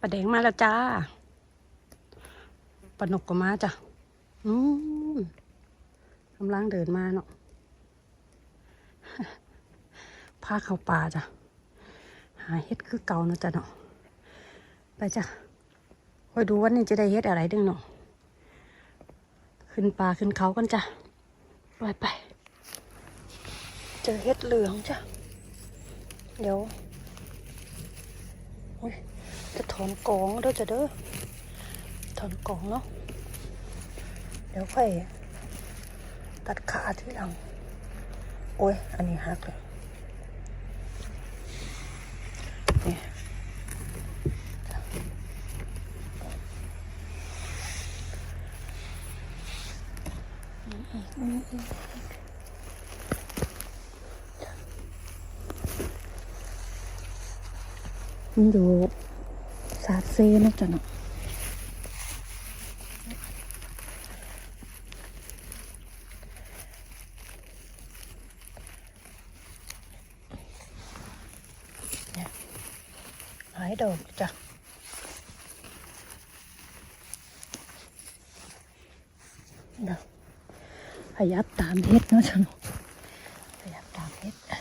ปลาแดงมาแล้วจ้าปลานกก็มาจ้ะอืมกำลังเดินมาเนาะพาเข้าป่าจ้ะ หาเฮ็ดคือเก่าเนาะจ้ะเนาะ ไปจ้ะคอยดูวันนี้จะได้เฮ็ดอะไรดึงเนาะ ขึ้นป่าขึ้นเขากันจ้ะไปไป เจอเฮ็ดเหลืองจ้ะ เดี๋ยวอุ๊ย จะถอนกองเด้อจ้ะเด้อถอนกองเนาะเดี๋ยวค่อยตัดขาที่หลัง โอ้ย อันนี้หักเลยนี่มันอยู่ สาดเซเนาะจ้ะเนาะ หายดอกจ้ะเดี๋ยวพยับตามเฮ็ดเนาะจังพยับตามเฮ็ดอืม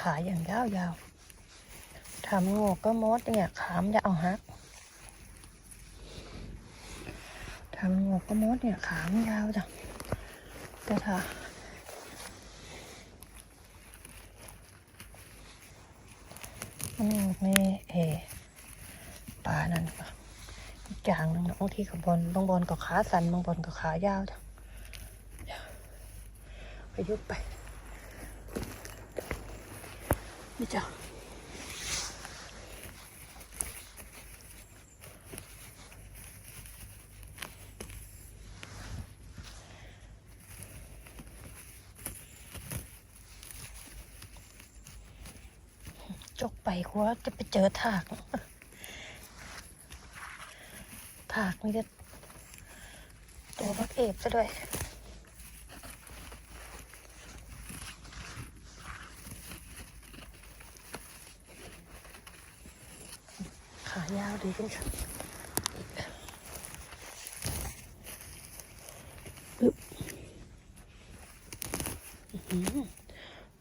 ขาอย่างยาวๆทำงอกก็มดเนี่ยขามจะเอาหักทำงอกก็มดเนี่ยขามยาวจังแต่ถ้ามันไม่เอปลานั่นปะอีกอย่างหนึงนะบางทีกับบอลบางบอลก็ขาสั้นบางบอลก็ขายาวจ้ะไปยุบไป นี่จ้ะจกไปกลัวจะไปเจอถาก ถากนี่จะตัวบักเอฟซะด้วย ขายาว ดีขึ้นค่ะปึ๊บ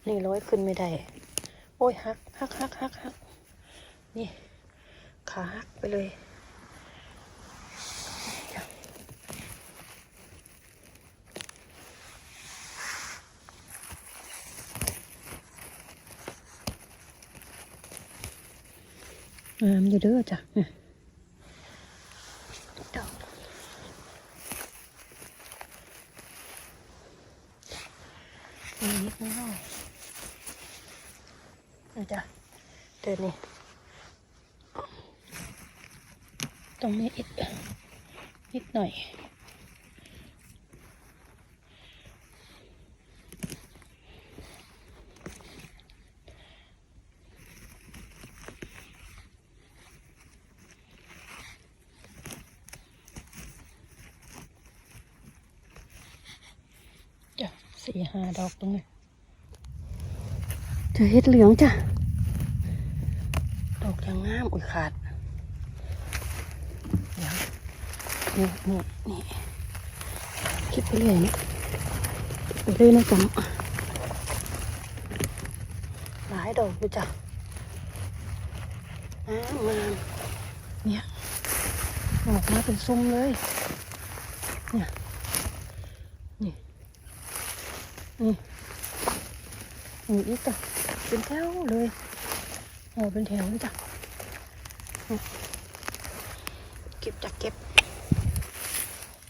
หนี่ร้อยขึ้นไม่ได้ โอ้ยหักหักหักหักหักนี่ ขาหักไปเลย งามอยู่เด้อจ้ะเนี่ยดอกนี่นิดน้อยนี่จ้ะเดินนี่ ตรงนี้อีกนิดหน่อย จ้ะสี่ ห้าดอกตรงนี้เจอเห็ดเหลืองจ้ะ ดอกยังงามอุ้ยขาด เดี๋ยวนี่นี่นี่คิดไปเรื่อยนะไปเรื่อยนะจ๊ะหลายดอกดูจ้ะงามงามเนี่ยออกมาเป็นซุ้มเลย เนี่ย นี่ นี่นี่อีกจ้ะเป็นแถวเลยโอ้เป็นแถวเลยจ้ะเก็บจากเก็บ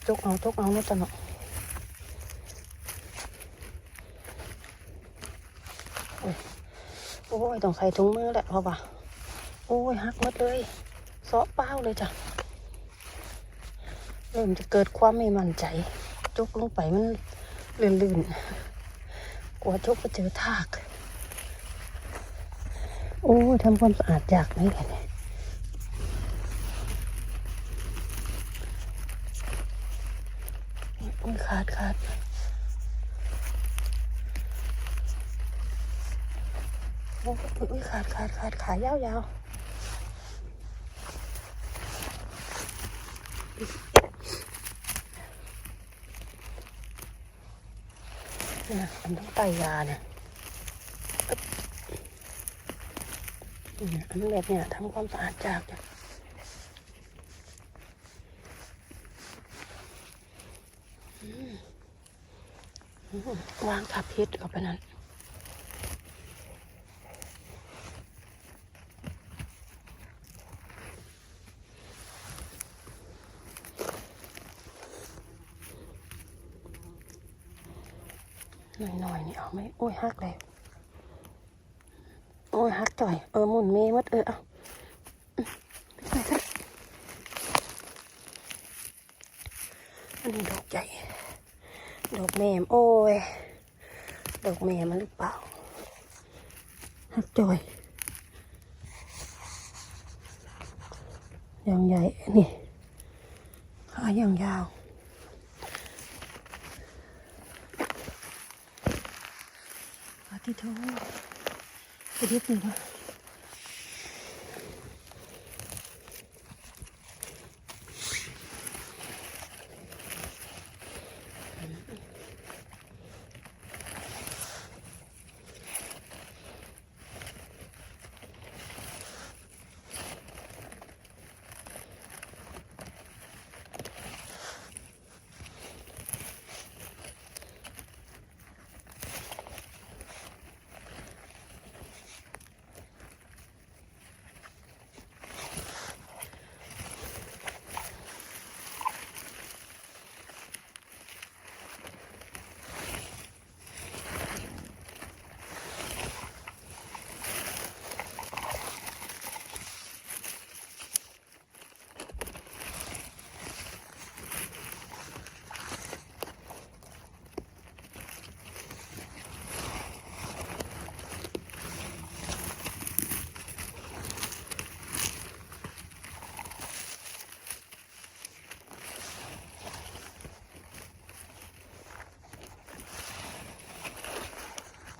จกเอาจกเอาเนาะจ้ะเนาะโอ้ยต้องใส่ถุงมือแหละเพราะว่าโอ้ยหักหมดเลยเสาะเป้าเลยจ้ะเริ่มจะเกิดความไม่มั่นใจ จกลงไปมันลื่นๆ กลัวชกไปเจอทาก โอ้ทำความสะอาดยากไหมกันเนี่ยขาดขาดโอ้ขาดขาดขาดขายาวยาว นะมันต้องไตยาเนี่ยอึ๊บเนี่ยอันแบบเนี่ยทำความสะอาดจากเนี่ย วางทับเพชรเข้าไปนั้น หน่อยๆนี่เอาไหมโอ้ยหักเลยโอ้ยหักจ่อยเออหมุนเมย์มัดเออเอาไปกันอันนี้ดอกใหญ่ดอกแม่มโอ้ยดอกแม่มันหรือเปล่าหักจ่อยอย่างใหญ่นี่ขาอย่างยาว อาทิตย์ท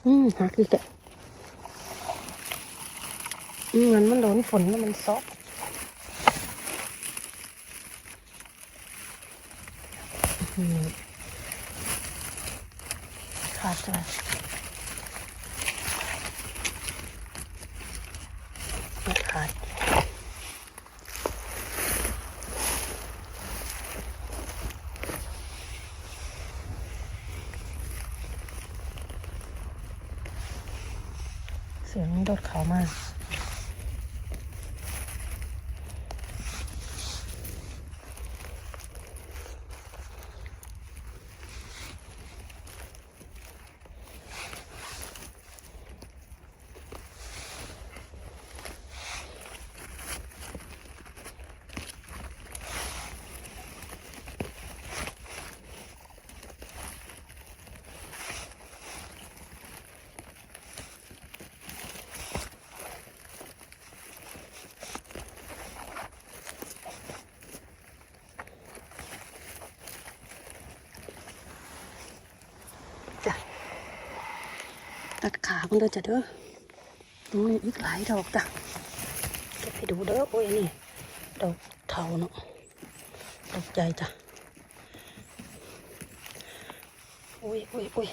อืมหักอีกอะอืมมันมันโดนฝนแล้วมันซอกอืมขาดจ้ะม่ขาด เสียงโดดเขามาก จ้ะ ตัดขามันเด้อจ้ะเด้อตรงนี้อีกหลายดอกจ้ะเก็บให้ดูเด้อโอ้ยนี่ดอกเทาเนาะดอกใหญ่จ้ะโอ้ยโอ้ยโอ้ย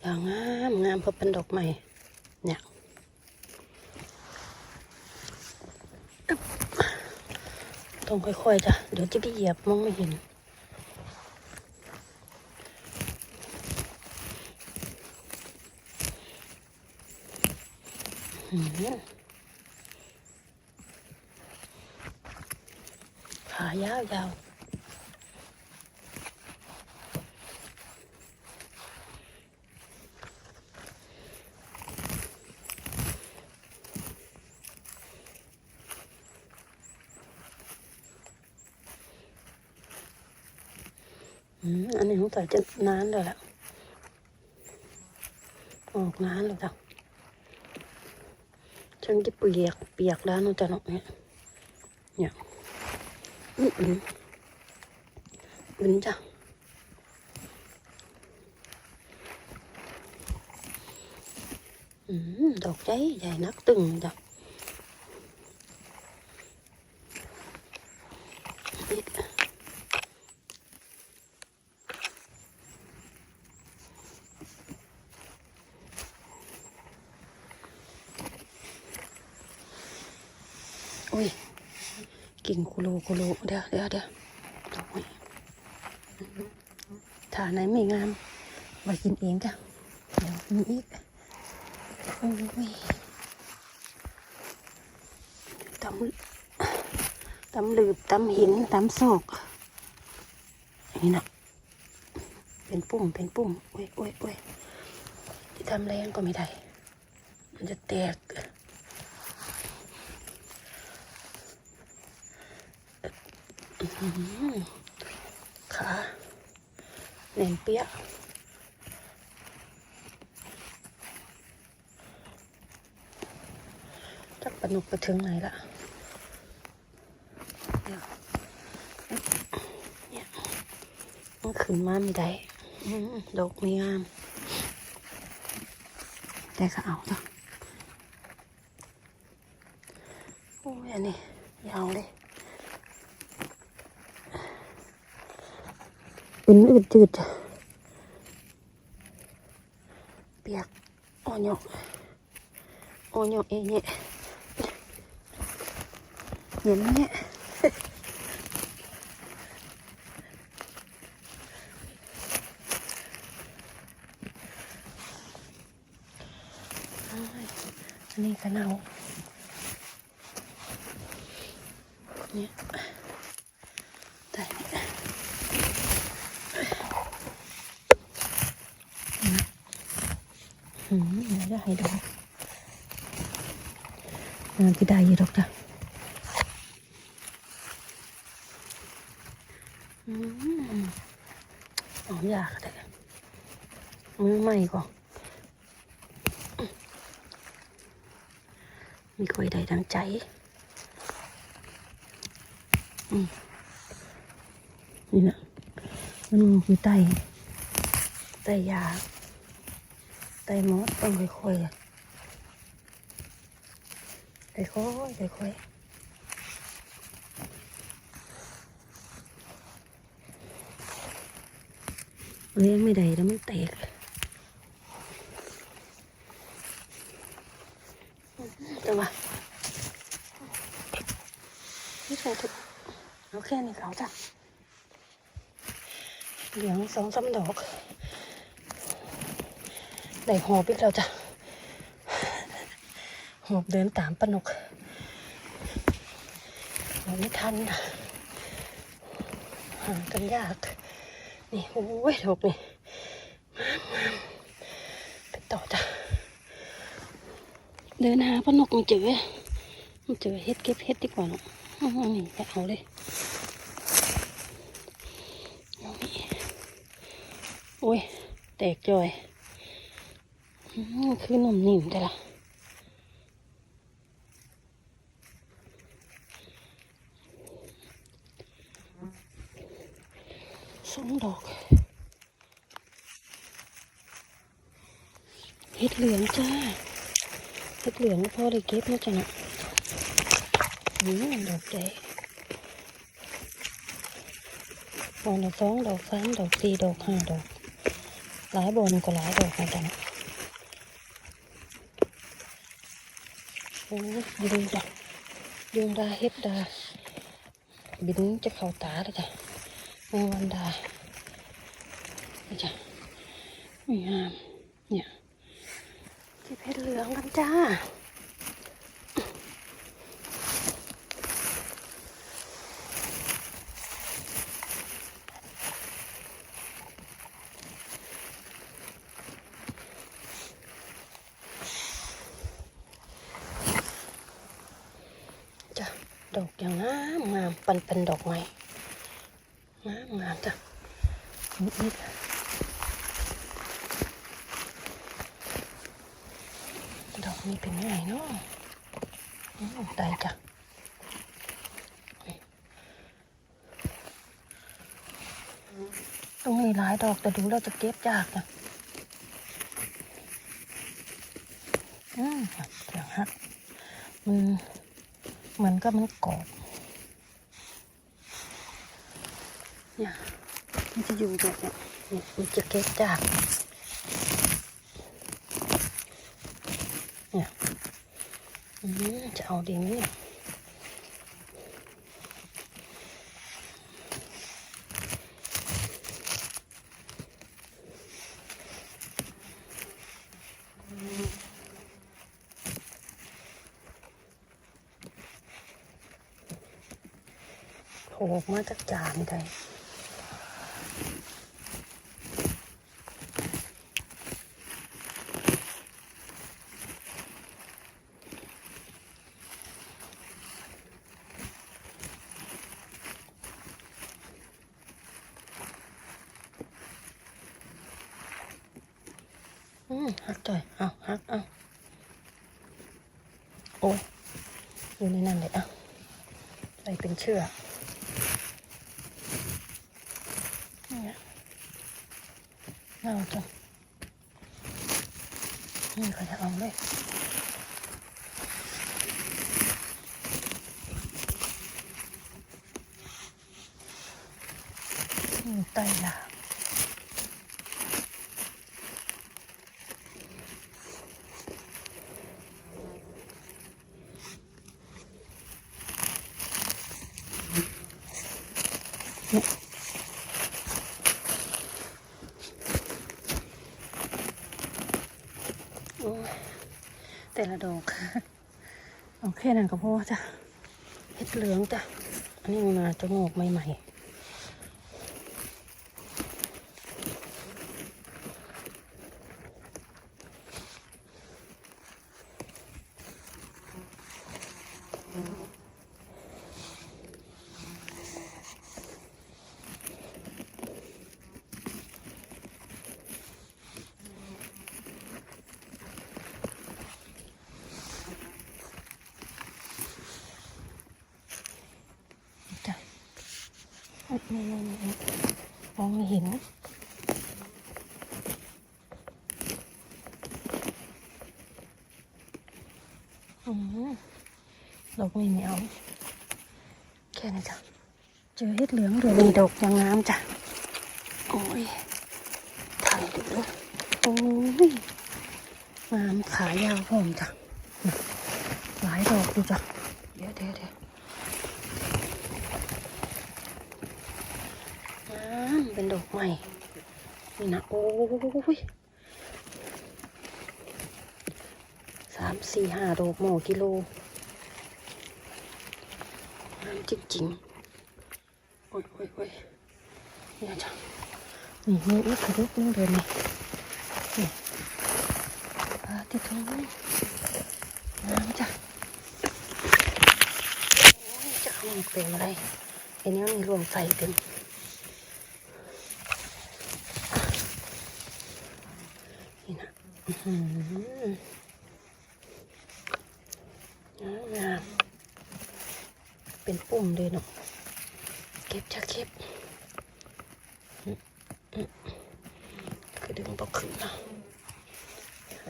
อย่างงามงามเพราะเป็นดอกใหม่เนี่ยต้องค่อยๆจ้ะเดี๋ยวจะไปเหยียบมองไม่เห็น อืมขายาวยาวอืมอันนี้สง ฉันจะเปียกเปียกแล้วนะจ๊ะนาะเนี่ยเนี่ยอุ่นอุ่นจ้ะอืมดอกใหญ่ใหญ่นักตึงจ้ะอีกอุ้ย กิ่งคุโลคุโลเดี๋ยวเดี๋ยวเดี๋ยวดอกไม้าไหนไม่งามไว้กินเองจ้ะเดี๋ยวมีอีกโอ้ยตำตำหลืบตำหินตำโศกนี่นะเป็นปุ่มเป็นปุ่มโอ้ยโอ้ยโอ้ยที่ทำแรงก็ไม่ได้ มันจะแตกอื้อหือ ขาแน่นเปี้ยะจักปนุกไปถึงไหนละเดี๋ยวเนี่ยมันขึ้นมาไม่ได้ดอกไม่งามแต่ก็เอาจ้ะโอ้ยอันนี้ยาวเลย เป็นอืดจืดเปียกอ่อนหยกอ่อนหยกเองเนี่ยเห็นเนี่ยอ้ายอันนี้ก็เน่าเนี่ยแต่เนี่ยอื มเดี๋ยวจะให้ดูงานที่ได้อยี่ดอกจ้ะอืมอ๋อยากเลยมือใหม่ก่อนมีคุยใดดังใจอืมนี่นะมันคือไตไตยาไตมดต้องค่อยๆอะค่อยๆค่อยๆเลี้ยงไม่ได้แล้วมันแตกแต่ว่า ไม่ใช่ทุกเอาแค่นี้เขาจ้ะเหลืองสองสามดอก ได้หอบอีกแล้วจ้ะหอบเดินตามปนกไม่ทันนะหากันยาก นี่โอ้ยดอกนี่ไปต่อจ้ะเดินหาปนกมันเจอมันเจอเฮ็ดเก็บเฮ็ดดีกว่าเนาะอื้อนี่ไปเอาเลยโอ้ย แตกจอย คือนมนิ่มแต่ละสองดอกเห็ดเหลืองจ้าเห็ดเหลืองพ่อได้เก็บนะจ๊ะนะอืมดอกใหญ่บอนละสองดอกสามดอกสี่ดอกห้าดอก หลายบอนก็หลายดอกนะจ๊ะนะ โอ้ยดูจ้ะดวงดาเห็ดดา บินจะเข้าตาเลยจ้ะแมงวันดาจ้ะไม่งามเนี่ยจีเพชรเหลืองกันจ้า จ้ะ ดอกอย่างงามงามปันเป็นดอกไม้งามงามจ้ะนิดนิดดอกนี้เป็นยังไงเนาะอืมได้จ้ะตรงนี้หลายดอกแต่ดูแล้วจะเก็บยากนะอืมเสียงหักมัน เหมือนก็มันกรอบเนี่ยมันจะอยู่แบบเนี้ยเนี่ยมันจะเก็บจากเนี่ยอืมจะเอาดีไหมเนี่ย ออกมาจากจานได้อืมหักจ่อยเอาหักเอาโอ้ยอยู่ในนั้นเลยอะใส่เป็นเชือกเนี่ย เอาจ้ะนี่เขาจะเอาเลยอืมไตละ โอ้ย แต่ละดอกโอเคนั่นก็พอจ้ะเห็ดเหลืองจ้ะ อันนี้มันมาจะงอกใหม่ๆ มองไม่เห็นอืมดอกไม่เหนียวแค่นี้จ้ะ เจอเห็ดเหลืองด้วยดอกยังงามจ้ะ โอ้ยถ่ายดูเลยโอ้ยงามขายาวพร้อมจ้ะ หลายดอกดูจ้ะ เดี๋ยวเดี๋ยวเดี๋ยวงาม เป็นดอกใหม่ นี่นะ โอ้ยสามสี่ห้าดอกหมอกิโลงามจริงๆโอ้ยโอ้ยโอ้ยนี่นะจ้ะนี่มีอีกกระดูกนึงเดินนี่นี่ปลาที่ท้องน้ำจ้ะโอ้ยจะเอาเป็นอะไรไอ้นี้ยมีรวมใส่เต็มนี่นะอื้อหือ งามเป็นปุ่มเลยเนาะเก็บจะเก็บคือดึงตกขึ้นเนาะ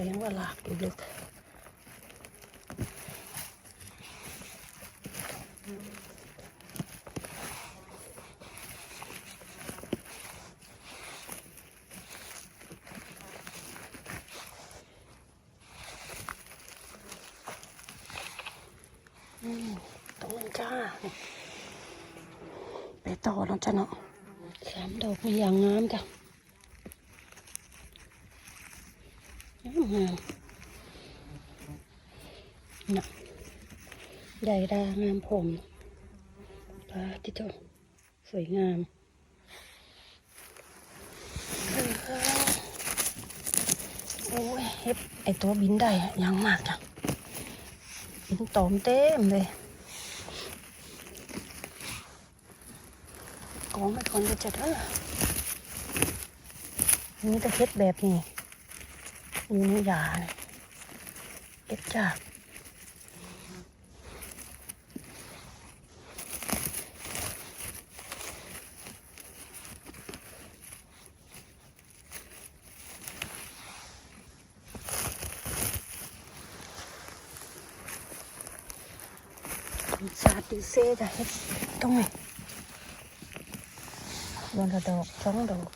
ยังว่าลากอยู่ลึกอืมตรงนั้นจ้า ไปต่อแล้วจ้ะเนาะสามดอกมีอย่างงามจ้ะงามน่ะใหญ่ดางามผมปลาที่จสวยงามโอ้ยเห็บไอตัวบินได้ยังมากจ้ะบินตอมเต็มเลย ไม่คนก็จะเด้อนี่ตะเข็ดแบบนี้อยู่ในยาเนี่ยเก็บจากสาธุเซจะเฮ็ดตรงไหน วันละดอกสองดอก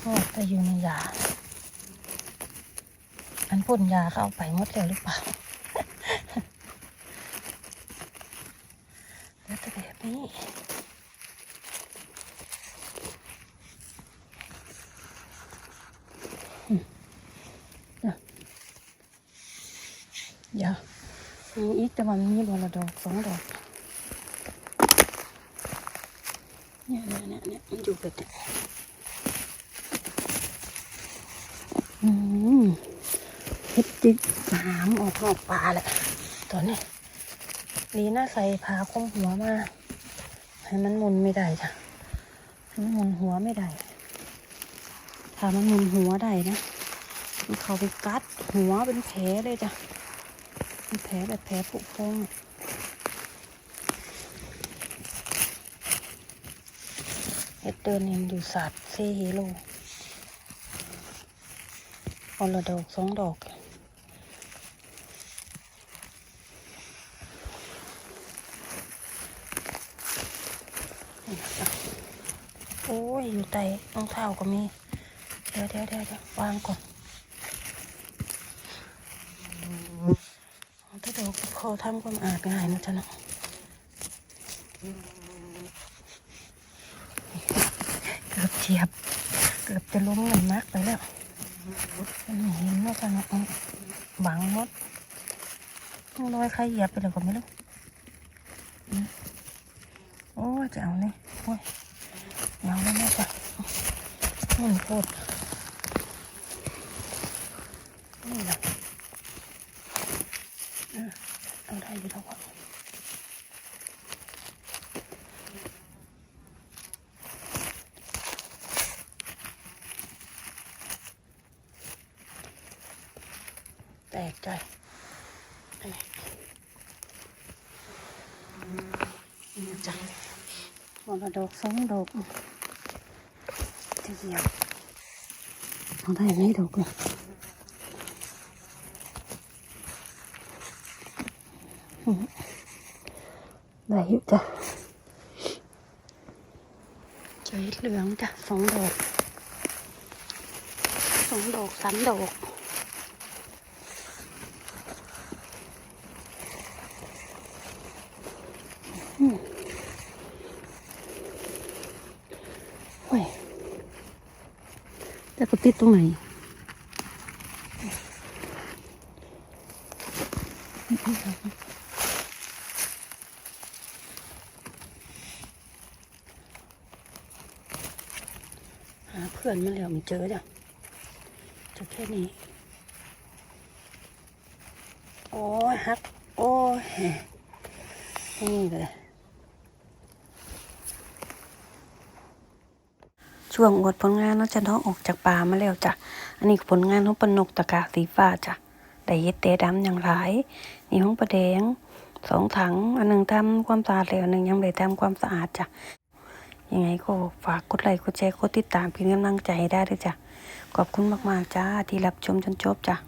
โอ้แต่อยู่ในยาอัน พ่นยาเขาเอาไปหมดแล้วหรือเปล่าแล้วแต่แบบนี้เดี๋ยวมีอีกแต่มันมีบอลดอกสองดอกเนี่ยเนี่ยเนี่ยมันอยู่แบบนี้ยอืม เฮ็ดจิกหามออกนอกป่าแหละตอนนี้ลีน่าใส่พาคมหัวมาให้มันมุนไม่ได้จ้ะให้มันมุนหัวไม่ได้ถ้ามันมุนหัวได้นะมันเขาไปกัดหัวเป็นแผลเลยจ้ะเป็นแผลแบบแผลผุพองเฮ็ดเดินเองอยู่ศาสตร์เซเฮโลคนละดอกสองดอก โอยู่ใต้รองเท้าก็มี เดี๋ยวเดี๋ยวเดี๋ยวววางก่อนถ้าเดี๋ยวเขาทำความสะอาดง่ายนะจ๊ะเนาะเกือบเฉียบ เกือบจะล้มเงินมากไปแล้วมันไม่เห็นว่าจะเนาะเอาบังหมดรอยใครเหยียบไปเลยก็ไม่รู้โอ้จะเอาเนี่ยโอ้ย เอาแล้วแม่จ้ะ มันโคตรนี่แหละอะเอาได้อยู่แล้วอะแตกใจนี่นี่จ้ะมรดกสองดอก จะเหยียวเอาได้ไหมดูกันได้อยู่จ้ะเจอเหลืองจ้ะสองดอกสองดอกสามดอกอืมโอ้ย แติดตรงไหนหาเพื่อนมาแล้วมันเจอจ้ะเจอแค่นี้ โอ้ยฮัก โอ้ยนี่เลย ช่วงอวดผลงานเนาะจะน้องออกจากป่ามาแล้วจ้ะอันนี้ผลงานของปนกตะกาสีฟ้าจ้ะได้เฮ็ดเตะดำอย่างหลายนี่ของประแดงสองถัง อันหนึ่งทำความสะอาดแล้วอันหนึ่งยังไม่ได้ทำความสะอาดจ้ะยังไงก็ฝากกดไลค์กดแชร์กดติดตามเป็นกำลังใจให้ได้ด้วยจ้ะขอบคุณมากๆจ้าที่รับชมจนจบจ้ะ